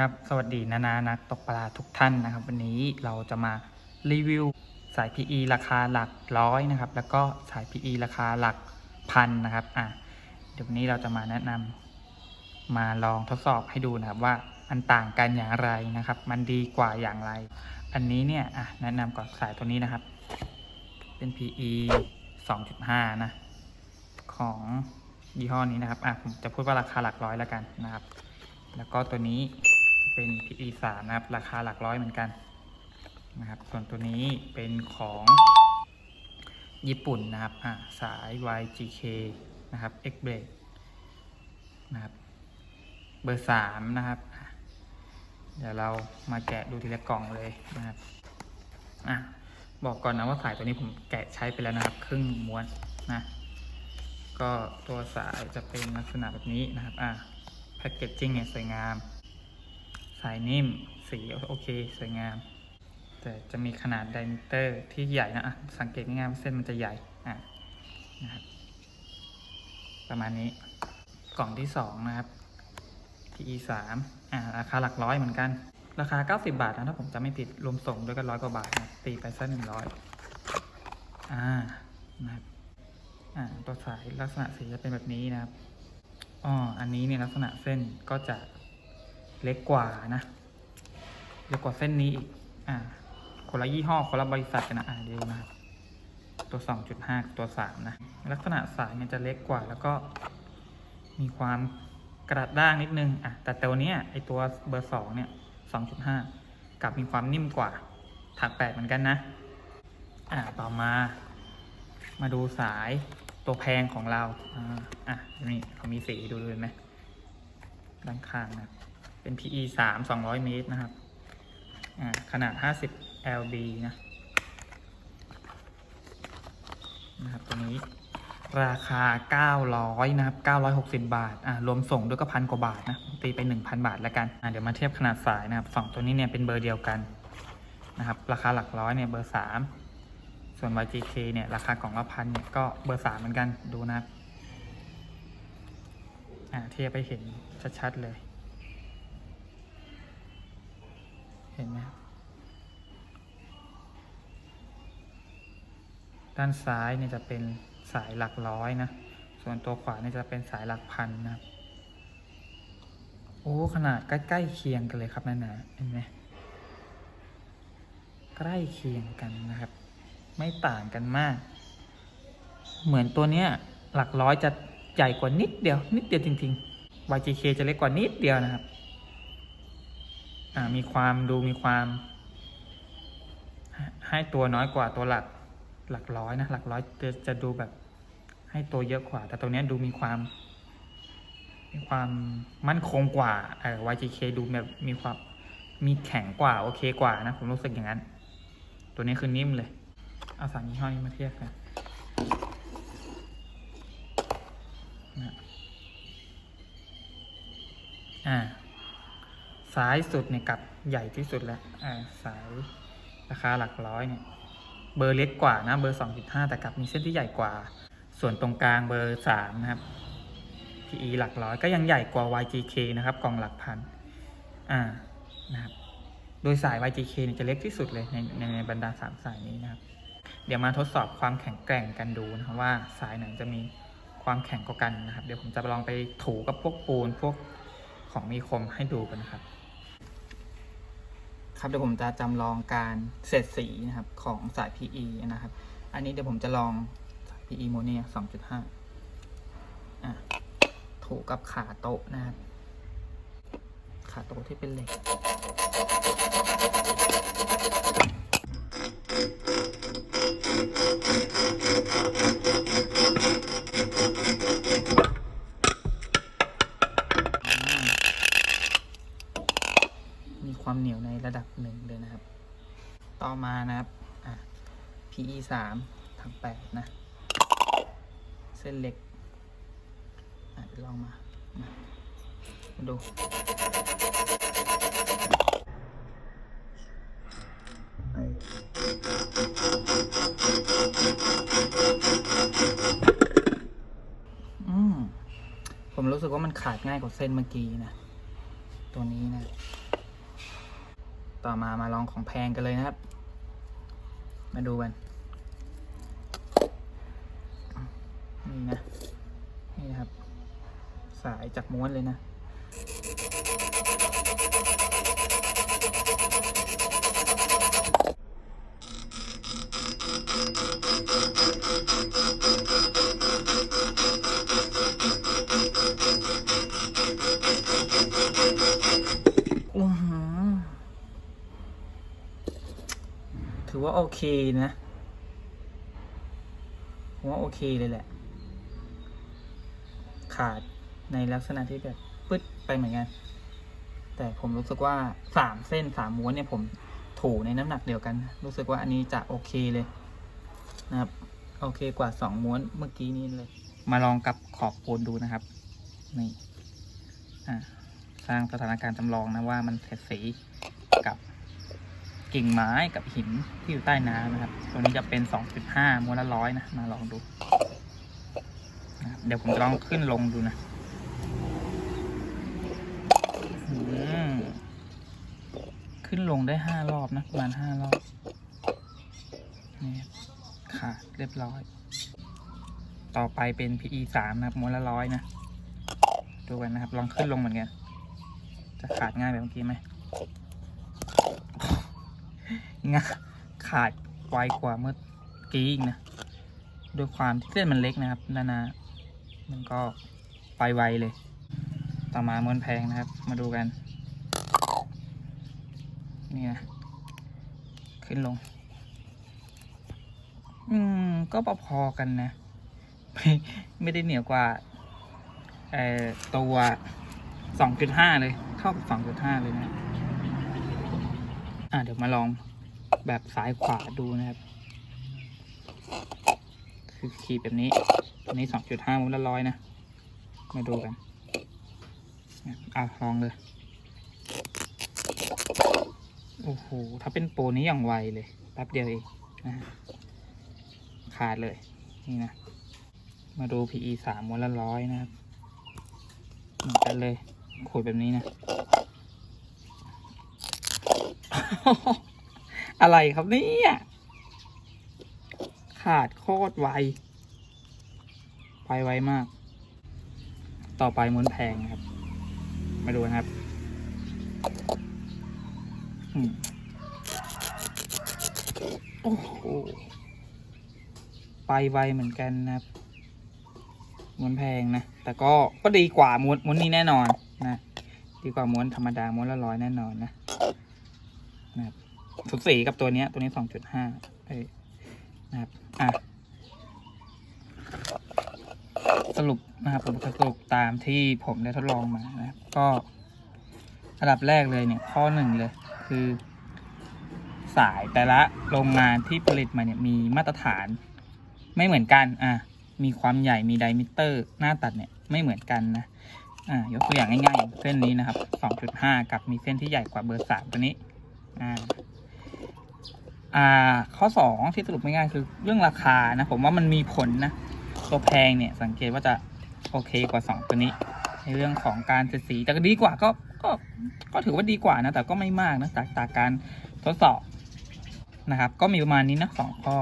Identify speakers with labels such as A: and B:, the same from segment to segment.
A: ครับ สวัสดีนานานักตกปลาทุกท่านนะครับ วันนี้เราจะมารีวิวสาย PE ราคาหลักร้อยนะครับ แล้วก็สาย PE ราคาหลักพันนะครับ อะเดี๋ยววันนี้เราจะมาแนะนำมาลองทดสอบให้ดูนะครับว่ามันต่างกันอย่างไรนะครับ มันดีกว่าอย่างไร อันนี้เนี่ยอะแนะนำก่อนสายตัวนี้นะครับ เป็น PE 2.5 นะ ของยี่ห้อนี้นะครับ อะผมจะพูดว่าราคาหลักร้อยแล้วกันนะครับ แล้วก็ตัวนี้ เป็น PE 3 นะครับ ราคาหลักร้อยเหมือนกันนะครับ ส่วนตัวนี้เป็นของญี่ปุ่นนะครับอะสาย YGK นะครับ X b r a d นะครับ เบอร์ 3 นะครับ เดี๋ยวเรามาแกะดูทีละกล่องเลยนะครับอะบอกก่อนนะว่าสายตัวนี้ผมแกะใช้ไปแล้วนะครับ ครึ่งม้วนนะก็ตัวสายจะเป็นลักษณะแบบนี้นะครับ อะแพคเกจจิ้งเนี่ยสวยงาม สายนิ่ม สีโอเค สวยงาม แต่จะมีขนาดไดมิเตอร์ที่ใหญ่นะะสังเกตง่ายๆเส้นมันจะใหญ่อะนะครับประมาณนี้กล่องที่สองนะครับ PE สามอ่าราคาหลักร้อยเหมือนกัน ราคา 90 บาทนะถ้าผมจะไม่ผิดรวมส่งด้วยกันร้อยกว่าบาทนะตีไปสักหนึ่งร้อยอ่านะครับอ่าตัวสายลักษณะสีจะเป็นแบบนี้นะครับอ๋ออันนี้เนี่ยลักษณะเส้นก็จะ เล็กกว่านะเล็กกว่าเส้นนี้อีกอ่าคนละยี่ห้อคนละบริษัทกันนะอ่าดูนะครับตัว 2.5กับตัว 3 นะ ลักษณะสายเนี่ยจะเล็กกว่าแล้วก็มีความกระด้างนิดนึงอะแต่ตัวเนี้ยไอตัวเบอร์ 2 เนี่ย 2.5 กับมีความนิ่มกว่าถักแปดเหมือนกันนะ อ่าต่อมา มาดูสายตัวแพงของเราอ่าอะนี่เขามีสีดูเลยไหมด้านข้างนะ เป็น PE 3 200เมตรนะครับอ่าขนาด50 lb นะนะครับตัวนี้ราคา 900 นะครับ 960 บาท อ่ารวมส่งด้วยก็พันกว่าบาทนะ ตีไป 1,000 บาทแล้วกัน อ่าเดี๋ยวมาเทียบขนาดสายนะครับสองตัวนี้เนี่ยเป็นเบอร์เดียวกันนะครับ ราคาหลักร้อยเนี่ยเบอร์ 3 ส่วน YGK เนี่ยราคากล่องละพันเนี่ยก็เบอร์ 3 เหมือนกัน ดูนะครับ อ่าเทียบไปเห็นชัดๆเลย เห็นไหมครับด้านซ้ายเนี่ยจะเป็นสายหลักร้อยนะ ส่วนตัวขวาเนี่ยจะเป็นสายหลักพันนะโอ้ ขนาดใกล้ๆเคียงกันเลยครับนั่นนะเห็นไหมใกล้เคียงกันนะครับ ไม่ต่างกันมาก เหมือนตัวเนี้ยหลักร้อยจะใหญ่กว่านิดเดียว นิดเดียวจริง ๆ YGK จะเล็กกว่านิดเดียวนะครับ มีความดูมีความ ให้ตัวน้อยกว่าตัวหลักหลักร้อยนะหลักร้อยจะจะดูแบบ ให้ตัวเยอะกว่า แต่ตัวนี้ดูมีความ มีความมั่นคงกว่าเออ YGK ดูแบบมีความมีแข็งกว่าโอเคกว่านะ ผมรู้สึกอย่างนั้น ตัวนี้คือนิ่มเลย เอาสามยี่ห้อนี้มาเทียบกันนะอ่า ซ้ายสุดเนี่ยกับใหญ่ที่สุดแล้วอ่าสายราคาหลักร้อยเนี่ยเบอร์เล็กกว่านะเบอร์ 2.5 แต่กับมีเส้นที่ใหญ่กว่า ส่วนตรงกลางเบอร์3นะครับ PE หลักร้อยก็ยังใหญ่กว่า YGK นะครับกล่องหลักพันอ่านะครับโดยสาย YGK เนี่ยจะเล็กที่สุดเลยในในในบรรดา 3 สายนี้นะครับ เดี๋ยวมาทดสอบความแข็งแกร่งกันดูนะครับว่าสายไหนจะมีความแข็งกว่ากันนะครับ เดี๋ยวผมจะลองไปถูกับพวกปูนพวก ของมีคมให้ดูกันนะครับ ครับเดี๋ยวผมจะจำลองการเสร็จสีนะครับของสาย PE นะครับ อันนี้เดี๋ยวผมจะลองสาย PE โมเนีย2.5อะถูกับขาโต๊ะนะครับขาโต๊ะที่เป็นเหล็ก ต่อมานะครับ PE สามถังแปดนะ เส้นเล็กอลองมา มามาดูอืมผมรู้สึกว่ามันขาดง่ายกว่าเส้นเมื่อกี้นะ ตัวนี้นะ ต่อมามาลองของแพงกันเลยนะครับ มาดูกันนี่นะ นี่นะครับ สายจากม้วนเลยนะ อื้อหือถือ ว่าโอเคนะผมว่าโอเคเลยแหละ ขาดในลักษณะที่แบบปึ๊ดไปเหมือนกัน แต่ผมรู้สึกว่าสามเส้นสามม้วนเนี่ยผมถูในน้ำหนักเดียวกัน รู้สึกว่าอันนี้จะโอเคเลยนะครับ โอเคกว่าสองม้วนเมื่อกี้นี้เลย มาลองกับขอบปูนดูนะครับ นี่ อ่า สร้างสถานการณ์จำลองนะว่ามันเสียสีกับ กิ่งไม้กับหินที่อยู่ใต้น้ำนะครับ ตัวนี้จะเป็น 2.5มูลละร้อยนะ มาลองดูนะเดี๋ยวผมจะลองขึ้นลงดูนะขึ้นลงได้ห้ารอบนะประมาณห้ารอบนี่ขาดเรียบร้อย ต่อไปเป็น PE 3นะครับมูลละร้อยนะ ดูกันนะครับ ลองขึ้นลงเหมือนกัน จะขาดง่ายแบบเมื่อกี้ไหม งาขาดไวกว่าเมื่อกี้อีกนะด้วยความที่เส้นมันเล็กนะครับนานา มันก็ไปไวเลย ต่อมาม้วนแพงนะครับ มาดูกัน นี่นะขึ้นลง อืม ก็พอๆกันนะ ไม่ไม่ได้เหนียวกว่าเอ่อตัวสองจุดห้าเลย เท่ากับสองจุดห้าเลยนะ อ่าเดี๋ยวมาลอง แบบซ้ายขวาดูนะครับ คือขีดแบบนี้ตัวนี้สองจุดห้ามุลละร้อยนะ มาดูกันอะลองเลย โอ้โห ถ้าเป็นโปรนี้อย่างไวเลยแป๊บเดียวเองนะฮะขาดเลย นี่นะ มาดู PE สามมูลละร้อยนะครับเหมือนกันเลยขูดแบบนี้นะ อะไรครับเนี่ยขาดโคตรไว ไปไวมาก ต่อไปม้วนแพงนะครับ มาดูนะครับโอ้โหไปไวเหมือนกันนะครับม้วนแพงนะ แต่ก็ก็ดีกว่าม้วนม้วนนี้แน่นอนนะ ดีกว่าม้วนธรรมดาม้วนละร้อยแน่นอนนะนะครับ สุดสีกับตัวนี้ตัวนี้สองจุดห้าเอนะครับอะสรุปนะครับผมจะสรุปตามที่ผมได้ทดลองมานะครับก็อันดับแรกเลยเนี่ยข้อหนึ่งเลยคือ สายแต่ละโรงงานที่ผลิตมาเนี่ยมีมาตรฐาน ไม่เหมือนกันอะมีความใหญ่มีไดมิเตอร์หน้าตัดเนี่ยไม่เหมือนกันนะอ่ายกตัวอย่างง่ายง่างเส้นนี้นะครับ 2.5 กับมีเส้นที่ใหญ่กว่าเบอร์3ตัวนี้อ่า อ่าข้อ 2 ที่สรุปง่ายๆคือเรื่องราคานะ ผมว่ามันมีผลนะตัวแพงเนี่ยสังเกตว่าจะโอเคกว่า 2 ตัวนี้ ในเรื่องของการเสียสีแต่ก็ดีกว่าก็ก็ก็ถือว่าดีกว่านะ แต่ก็ไม่มากนะจากจากการทดสอบนะครับ ก็มีประมาณนี้นะสองข้อ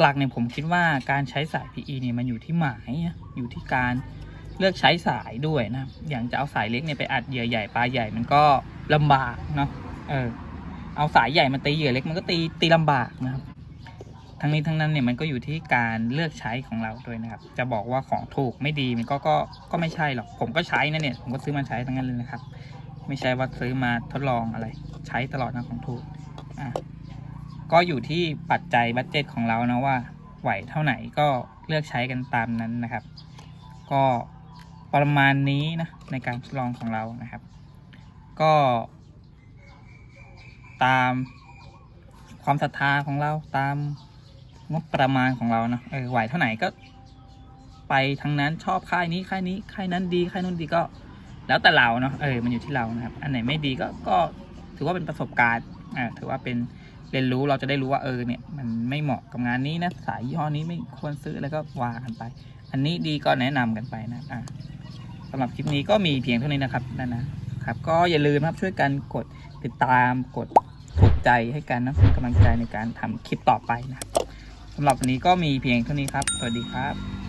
A: หลักๆเนี่ยผมคิดว่าการใช้สาย PE เนี่ยมันอยู่ที่หมายนะอยู่ที่การเลือกใช้สายด้วยนะ อย่างจะเอาสายเล็กเนี่ยไปอัดเหยื่อใหญ่ปลาใหญ่มันก็ลำบากเนาะเออ เอาสายใหญ่มาตีเหยื่อเล็กมันก็ตีตีลำบากนะครับทั้งนี้ทั้งนั้นเนี่ยมันก็อยู่ที่การเลือกใช้ของเราด้วยนะครับ จะบอกว่าของถูกไม่ดีมันก็ก็ก็ไม่ใช่หรอก ผมก็ใช้นะเนี่ย ผมก็ซื้อมาใช้ทั้งนั้นเลยนะครับ ไม่ใช่ว่าซื้อมาทดลองอะไร ใช้ตลอดนะของถูกอะก็อยู่ที่ปัจจัยบัตเจ็ตของเรานะว่าไหวเท่าไหร่ก็เลือกใช้กันตามนั้นนะครับ ก็ประมาณนี้นะในการทดลองของเรานะครับ ก็ ตาม ความศรัทธาของเราตามงบประมาณของเราเนาะเออไหวเท่าไหร่ก็ ไปทั้งนั้นชอบค่ายนี้ค่ายนี้ค่ายนั้นดีค่ายนู้นดีก็ แล้วแต่เราเนาะเออมันอยู่ที่เรานะครับ อันไหนไม่ดีก็ก็ถือว่าเป็นประสบการณ์อ่าถือว่าเป็นเรียนรู้เราจะได้รู้ว่าเออเนี่ย มันไม่เหมาะกับงานนี้นะสายยี่ห้อนี้ไม่ควรซื้อแล้วก็ว่ากันไป อันนี้ดีก็แนะนำกันไปนะอะสำหรับคลิปนี้ก็มีเพียงเท่านี้นะครับนั่นนะครับ ก็อย่าลืมครับช่วยกันกดติดตามกด ใจให้กันนะเป็นกำลังใจในการทำคลิปต่อไปนะสำหรับวันนี้ก็มีเพียงเท่านี้ครับ สวัสดีครับ